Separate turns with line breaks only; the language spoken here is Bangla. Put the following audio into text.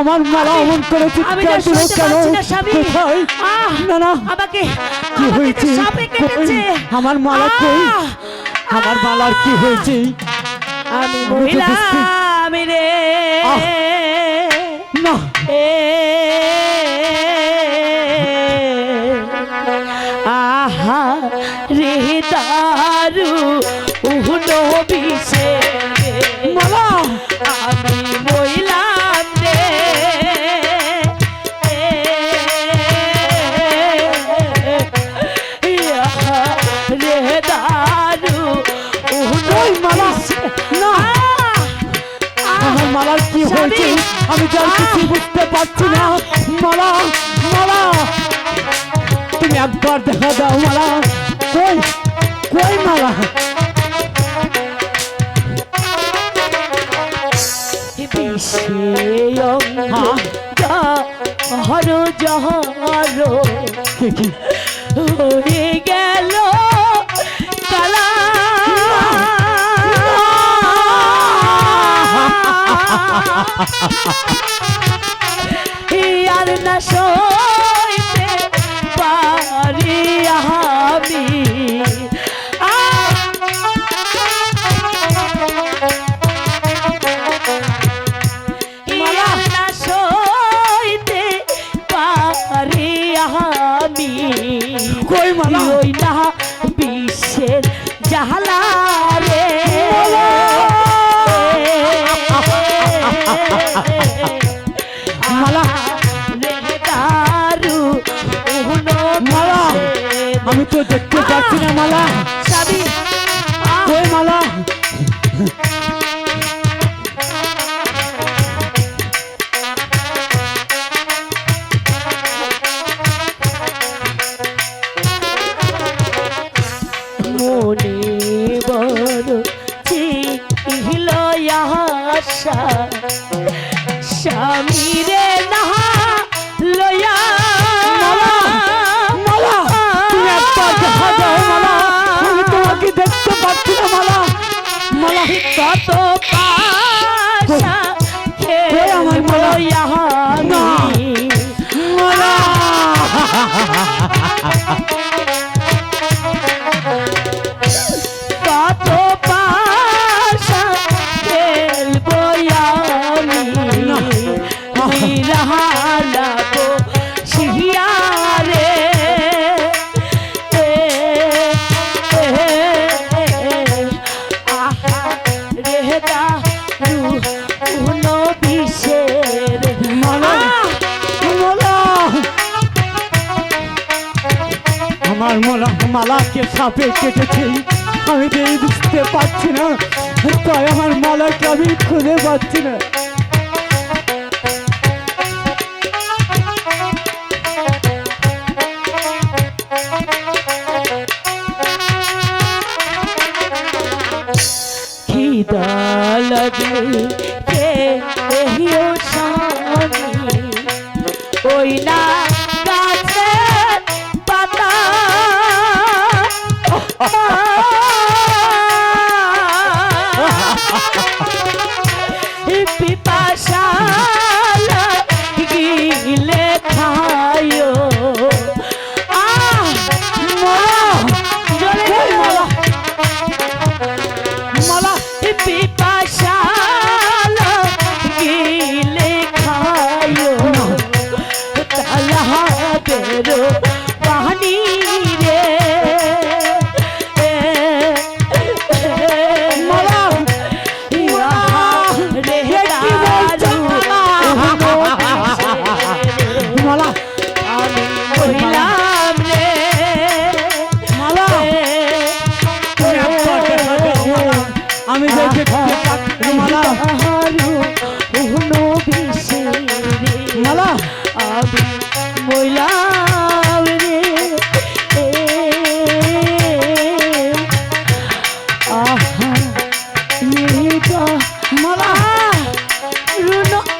আমার মালা অমন করে চিৎকার দিল কেন?
পাচ্ছি না স্বামী।
কোথায়? না না।
আমাকে
কি হয়েছে?
তো সাপে
কই?
কেটেছে।
আমার মালা কই? আমার মালার কি হয়েছে?
আমি মহিলা আমি রে।
না।
আহা রে দারু উহনো বিশে
মালা বুঝতে পারছি না। মালা মালা। তুমি একবার দেখা দাও মালা। কই কই মালা?
হর জহর হয়ে গেল কালা। আর না সইতে পারি আমি। না সইতে পারি
কই মালা?
ওই না বিশ্বের জাহালা
দেখতে পাচ্ছি না মালা।
সাবি
কই মালা?
মনে বড় চিহিল আশা।
কই সাপে কেটেছে। আমি এই বুঝতে পারছি না তাই আমার মালাকে আমি খুঁজে পাচ্ছি না।
কে ওই না
जो মলা
রুনো